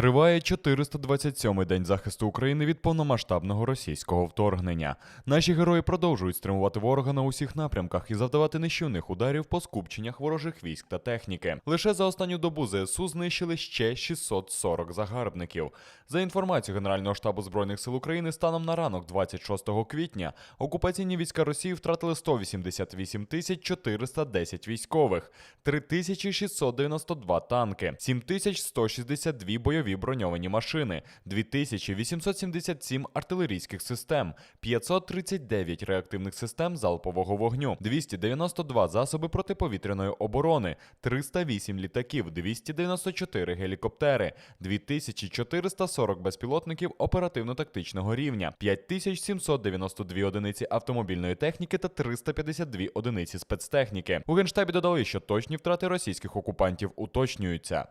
Триває 427-й день захисту України від повномасштабного російського вторгнення. Наші герої продовжують стримувати ворога на усіх напрямках і завдавати нищівних ударів по скупченнях ворожих військ та техніки. Лише за останню добу ЗСУ знищили ще 640 загарбників. За інформацією Генерального штабу збройних сил України, станом на ранок 26 квітня окупаційні війська Росії втратили 188 тисяч 410 військових, 3692 танки, 7162 бойові броньовані машини, 2877 артилерійських систем, 539 реактивних систем залпового вогню, 292 засоби протиповітряної оборони, 308 літаків, 294 гелікоптери, 2440 безпілотників оперативно-тактичного рівня, 5792 одиниці автомобільної техніки та 352 одиниці спецтехніки. У генштабі додали, що точні втрати російських окупантів уточнюються.